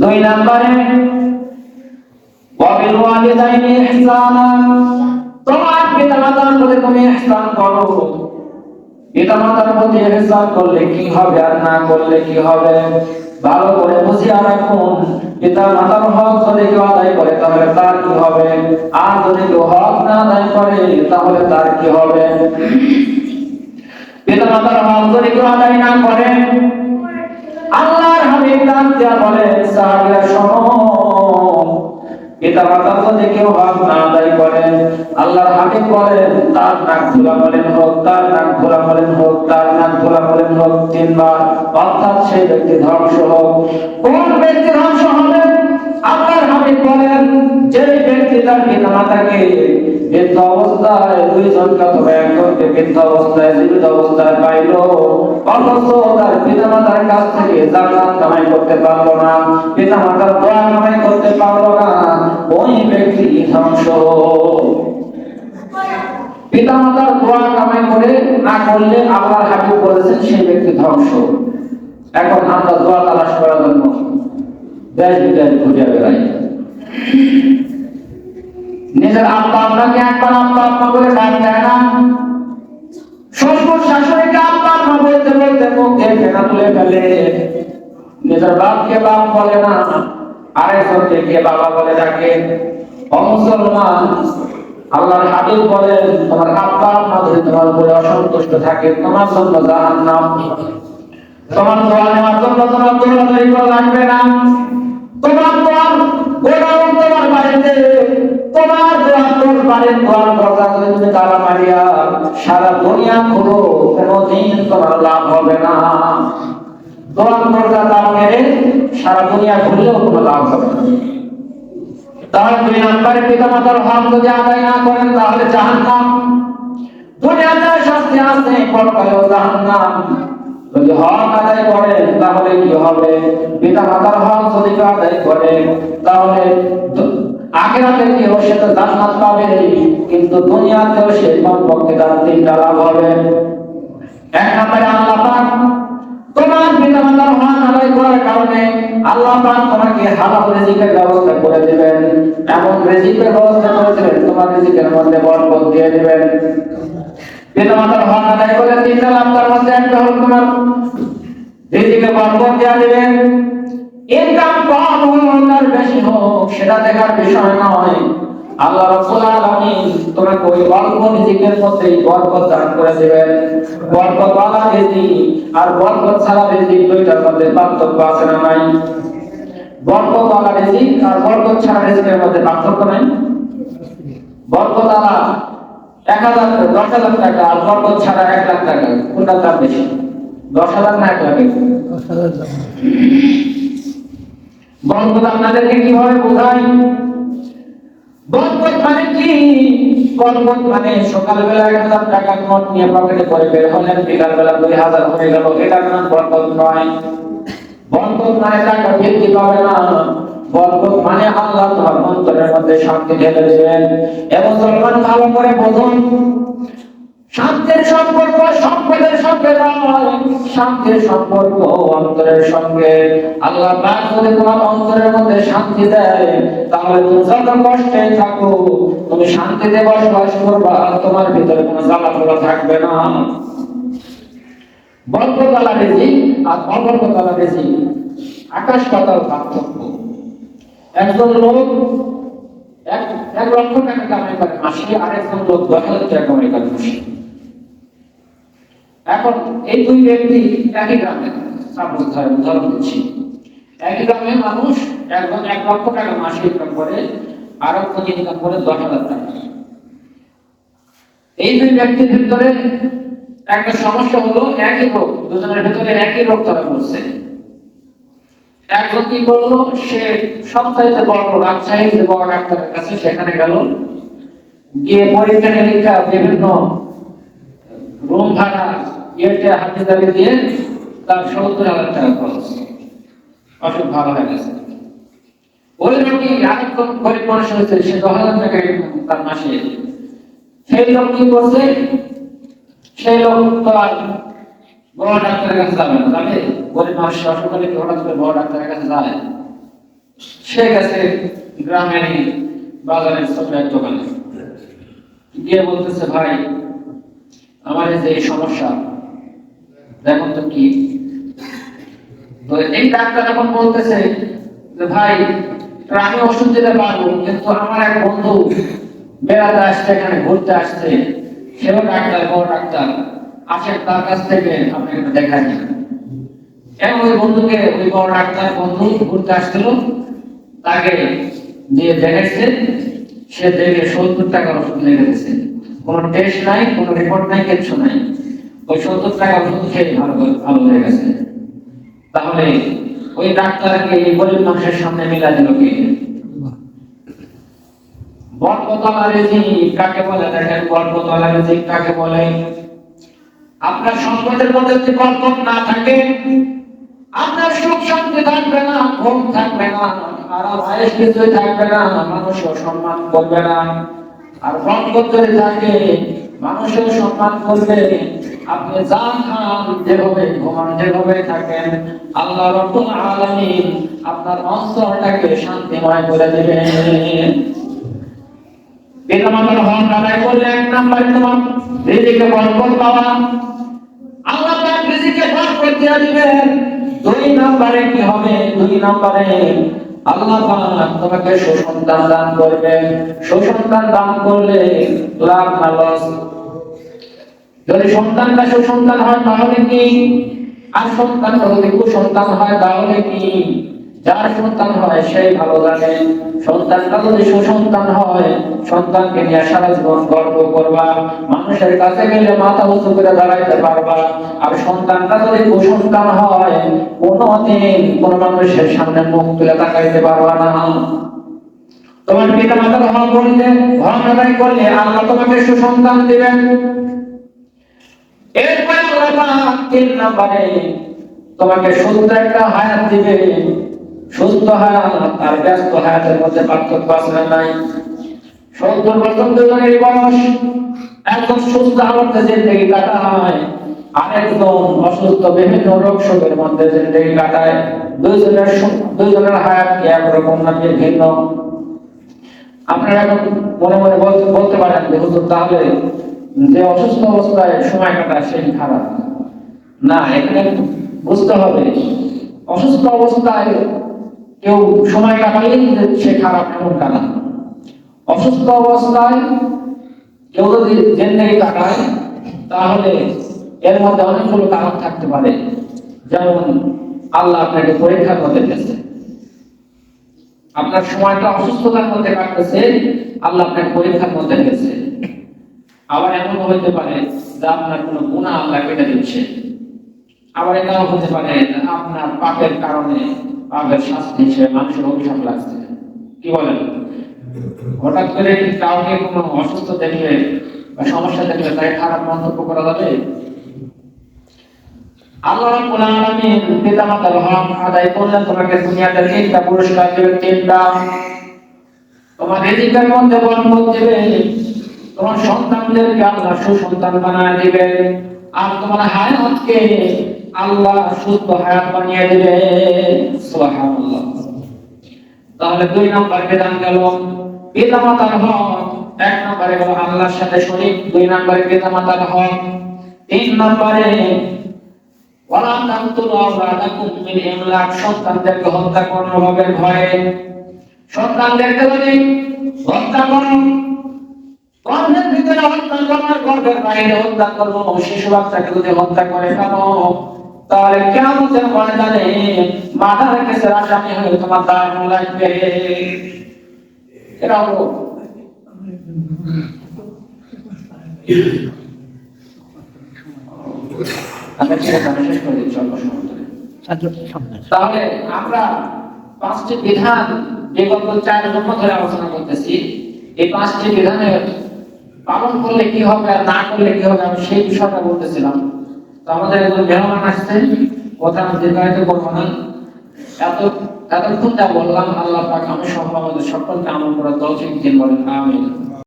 দুই নম্বরে, ওয়াবিল ওয়ালিদাইনি ইহসানা তোমার পিতা মাতার প্রতি তুমি ইহসান করো। পিতা মাতার প্রতি ইহসান করলে কি হবে আর না করলে কি হবে? ভালো করে বুঝিয়া রাখুন পিতা মাতার হক যদি কেউ আদায় করে, তাহলে তার কি হবে? আর যদি কেউ হক না আদায় করে, তাহলে তার কি হবে? পিতা মাতার হক যদি কেউ আদায় না করে আল্লাহর হাবিব ডাক দিয়া সাহাবীরা, শোনো। পিতা মাতার যদি কেউ হক না আদায় করে আল্লাহর হাবিব বলেন, তার নাক ধুলা বলেন হোক, তার নাক ধুলা বলেন হোক, তার নাক ধুলা বলেন হোক, তিনবার। অর্থাৎ সেই ব্যক্তি ধ্বংস হোক। কোন ব্যক্তি ধ্বংস হবে? আল্লাহর হাবিব বলেন যে ব্যক্তি তার পিতা মাতাকে বৃদ্ধ অবস্থায় দুইজনকে অথবা একজনকে বৃদ্ধ অবস্থায়, জীবিত অবস্থায় পাইল অথচ তার পিতা মাতার কাছ থেকে জান্নাত কামাই করতে পারল না। পিতা মাতার দোয়া কামাই করতে পারল না। ওই ব্যক্তি ধ্বংস। পিতা মাতার দোয়া কামাই করে না করলে আল্লাহর হাবিব বলেছেন সেই ব্যক্তি ধ্বংস। এখন আমরা দোয়া তালাশ করার জন্য দেশ বিদেশ খুঁজে বেড়াই। নিজের আব্বা আপনাকে একবার আব্বা আব্বা করে ডাক দেয় না। শ্বশুর আব্বা বলতে ফেনা তুলে ফেলে। নিজের বাপকে বাপ বলে না, আরেকজনকে বাবা বলে ডাকে। অমুসলমান আল্লাহর হাবিব বলেন, তোমার আব্বা যদি তোমার উপরে অসন্তুষ্ট থাকে, তোমার জন্য জাহান্নাম। তোমার দোয়া নেওয়ার জন্য তোমার দৌড়াদৌড়ি করা লাগবে না। তোমার দোয়ার গোডাউন তোমার বাড়িতে। তোমার দোয়া তোর দোয়ার দরজা যদি তুমি তালা মারিয়া সারা দুনিয়া খুলো, কোনোদিন তোমার লাভ হবে না। দোয়ার দরজা তালা মেরে সারা দুনিয়া খুললেও কোনো লাভ হবে না। তাহলে দুই নম্বরে পিতা মাতার হক যদি আদায় না করেন, তাহলে জাহান্নাম। দুনিয়াতে শাস্তি আছে পরকালেও জাহান্নাম। যদি হক আদায় করেন, তাহলে কি হবে? পিতা মাতার হক যদি আদায় করে, তাহলে আখিরাতে কি হবে সে তো জান্নাত পাবে। কিন্তু দুনিয়াতেও সে কমপক্ষে তার তিনটা লাভ হবে। এক নম্বরে আল্লাহ পাক তোমার পিতা মাতার হক আদায় করার কারণে আল্লাহ পাক তোমাকে হালাল রিজিকের ব্যবস্থা করে দিবেন। এমন রিজিকের ব্যবস্থা করে দিবেন, তোমার রিজিকের মধ্যে বরকত দিয়ে দিবেন। পিতা মাতার হক আদায় করে তিনটা লাভ, তার মধ্যে একটা হলো তোমার রিজিকে বরকত দিয়ে দিবেন। ইনকাম কম হোক আর বেশি সেটা দেখার বিষয় নয়। আল্লাহ রাব্বুল আলামিন তোমাকে ওই অল্প রিজিকের মধ্যেই বরকত দান করে দিবেন। বরকত ওয়ালা রিজিক আর বরকত ছাড়া রিজিক দুইটার মধ্যে পার্থক্য আছে না নাই? বরকত ওয়ালা রিজিক আর বরকত ছাড়া রিজিকের মধ্যে পার্থক্য নাই? বরকত ওয়ালা এক হাজার, দশ হাজার টাকা আর বরকত ছাড়া এক লাখ টাকা। কোনটার দাম বেশি? দশ হাজার না এক লাখ বরকত আপনাদেরকে কীভাবে বোঝাই? বরকত মানে কি? বরকত মানে সকালবেলা এক হাজার টাকা নোট নিয়ে পকেটে করে বের হলেন বিকাল বেলা দুই হাজার হয়ে গেল এটার নাম বরকত নয়। মানে টাকা বৃদ্ধি পাবে না। বরকত মানে আল্লাহ তোমার অন্তরের মধ্যে শান্তি ঢেলে এবং ভালো করে বুঝুন। শান্তির সম্পর্ক, সম্পদের সঙ্গে নয়। শান্তির সম্পর্ক অন্তরের সঙ্গে। আল্লাহ পাক যদি তোমার অন্তরের মধ্যে শান্তি দেয়, তাহলে তুমি যত কষ্টে থাকো তুমি শান্তিতে বসবাস করবা আর তোমার ভিতরে কোনো জ্বালা থাকবে না। বরকতলা রেজি আর অবরকতলা রেজি আকাশ পাতাল পার্থক্য। একজন লোক, এক লক্ষ টাকা কামাই করে মাসে আরেকজন লোক দশ হাজার টাকা কামাই করে মাসে এখন এই দুই ব্যক্তি একই গ্রামে। উদাহরণ দিচ্ছি। একই গ্রামে মানুষ একজন এক লক্ষ টাকা মাসে ইনকাম করে আর একজন ইনকাম করে দশ হাজার টাকা। এই দুই ব্যক্তির ভিতরে একটা সমস্যা হলো, একই রোগ দুজনের ভিতরে একই রোগ ধরা পড়ছে একজন কি করল, সে সবচাইতে বড় রাজশাহীতে বড় ডাক্তারের কাছে সেখানে গেল, গিয়ে পরীক্ষা নিরীক্ষা বিভিন্ন রুম ভাড়া হাতে দাবি দিয়ে তার সত্তর হাজার টাকা খরচ ভালো হয়ে গেছে। ওই আরেকজন গরিব মানুষ হয়েছে, সে দশ হাজার টাকা তার মাসে। সেই লোক কি করছে? সেই লোক তো আর বড় ডাক্তারের কাছে যাবে না গরিব মানুষ অসুখ হঠাৎ করে বড় ডাক্তারের কাছে যায়? সে গেছে গ্রামের বাজারের দোকানে। গিয়ে বলতেছে, ভাই, আমার যে সমস্যা দেখুন তো কি। তো এই ডাক্তার এখন বলতেছে যে, ভাই আমি ওষুধ দিতে পারব, কিন্তু আমার এক বন্ধু বেড়াতে আসছে, এখানে ঘুরতে আসছে। সেও ডাক্তার, বড় ডাক্তার। আসেন, তার কাছ থেকে আপনাকে একটু দেখাই এবং ওই বন্ধুকে, ওই বড় ডাক্তার বন্ধু ঘুরতে আসছিল। তাকে দিয়ে দেখাইছে সে দেখে সত্তর টাকার ওষুধ লেগে গেছে। কোনো টেস্ট নাই, কোনো রিপোর্ট নাই, কিচ্ছু নাই। ওই সত্তর টাকা ওষুধ খেয়ে ভালো ভালো হয়ে গেছে। তাহলে ওই ডাক্তারকে এই গরিব মানুষের সামনে মিলা দিল কি? রেজিক কাকে বলে দেখেন? রেজিক কাকে বলে? আপনার সম্পদের মধ্যে যদি বরকত না থাকে, আপনার সুখ শান্তি থাকবে না, ঘুম থাকবে না আর আয়েস থাকবে না মানুষও সম্মান করবে না। আর বরকত যদি থাকে, মানুষের সম্মান করবে আপনি যা যেভাবে ঘুমান, যেভাবে থাকেন, আল্লাহ রব্বুল আলামিন আপনার অন্তরটাকে শান্তিময় করে দেবেন। পিতামাতার হক আদায় করলে এক নাম্বারে তোমার রিজিকে বরকত পাওয়া। আল্লাহ পাক রিজিকে বরকত দিয়ে দিবেন। দুই নাম্বারে কি হবে? দুই নাম্বারে আল্লাহ পাক তোমাকে সুসন্তান দান করবেন। সুসন্তান দান করলে লাভ না লস যদি সন্তান সন্তানটা সুসন্তান হয় তাহলে কি? আর সন্তান যদি কুসন্তান হয় তাহলে কি? যার সন্তান হয় সেই ভালো জানে। সন্তানটা যদি সুসন্তান হয়, সন্তানকে নিয়ে সারা জীবন গর্ব করবা। মানুষের কাছে গেলে মাথা উঁচু করে দাঁড়াইতে পারবা। আর সন্তানটা যদি কুসন্তান হয়, কোনোদিন কোন মানুষের সামনে মুখ তুলে তাকাইতে পারবা না। তোমার পিতা মাতার হক করলে হক করলে আল্লাহ তোমাকে সুসন্তান দিবেন। তোমাকে সুস্থ একটা হায়াত দিবে। সুস্থ হায়াত আর ব্যস্ত হায়াতের মধ্যে পার্থক্য না নাই? সত্তর বছর দুজনের বয়স। একজন সুস্থ হালতে জিন্দগি কাটা হয় অসুস্থ বিভিন্ন রোগ মধ্যে জিন্দগি কাটায়। দুইজনের সু- দুইজনের হায়াত কি একরকম না ভিন্ন? আপনারা এখন মনে মনে বলতে পারেন যে হুজুর, তাহলে যে অসুস্থ অবস্থায় সময় কাটায় সেই খারাপ। না, এখানে বুঝতে হবে, অসুস্থ অবস্থায় কেউ সময় কাটালেই সে খারাপ এমনটা না। অসুস্থ অবস্থায় কেউ যদি জিন্দগি কাটায়, তাহলে এর মধ্যে অনেকগুলো কারণ থাকতে পারে। যেমন, আল্লাহ আপনাকে পরীক্ষা করতে গেছে আপনার সময়টা অসুস্থতার মধ্যে কাটতেছে, আল্লাহ আপনাকে পরীক্ষার মধ্যে গেছে আবার এমন হইতে পারে যে আপনার কোনো গুণা আল্লাহ কেটে দিচ্ছে। আবার এটাও হতে পারে আপনার পাপের কারণে পাপের শাস্তি হিসেবে মানুষের অভিশাপ লাগছে। কি বলেন? হঠাৎ করে কাউকে কোনো অসুস্থ দেখলে বা সমস্যা দেখলে তাই খারাপ মন্তব্য করা যাবে? আল্লাহ রাব্বুল আলামিন পিতামাতার হক আদায় করলে তোমাকে দুনিয়াতে তিনটা পুরস্কার দেবে তিনটা। তোমার রিজিকের মধ্যে বরকত দেবে তোমার সন্তানদেরকে আল্লাহ সুসন্তান বানায় দিবে। আর তোমার হায়াতকে আল্লাহ সুস্থ হায়াত বানিয়ে দিবে। সুবহানাল্লাহ। তাহলে দুই নম্বর বিধান গেল। পিতামাতার হক, এক নম্বরে গেল আল্লাহর সাথে শরীক, দুই নম্বরে পিতামাতার হক। তিন নম্বরে, ওয়ালা তাকতুলু আওলাদাকুম মিন ইমলাক সন্তানদেরকে হত্যা করার ভয়ে। সন্তানদেরকে যদি হত্যা করো ভিতরে হত্যা বাইরে হত্যা বাচ্চাকে যদি হত্যা করে তাহলে ময়দানে হয়ে তোমার দাঁড়ানো লাগবে হলো। তাহলে আমরা পাঁচটি বিধান বিগত চার বছর ধরে আলোচনা করতেছি। এই পাঁচটি বিধানের পালন করলে কি হবে আর না করলে কি হবে, আমি সেই বিষয়টা বলতেছিলাম। তো আমাদের একজন মেহমান আসছে, কথা আমি দীর্ঘায়িত করব না। এত এতক্ষণ যা বললাম, আল্লাহ পাক আমি সম্ভব আমাদের সকলকে আমল করার দশ দিন বলেন, আমিন।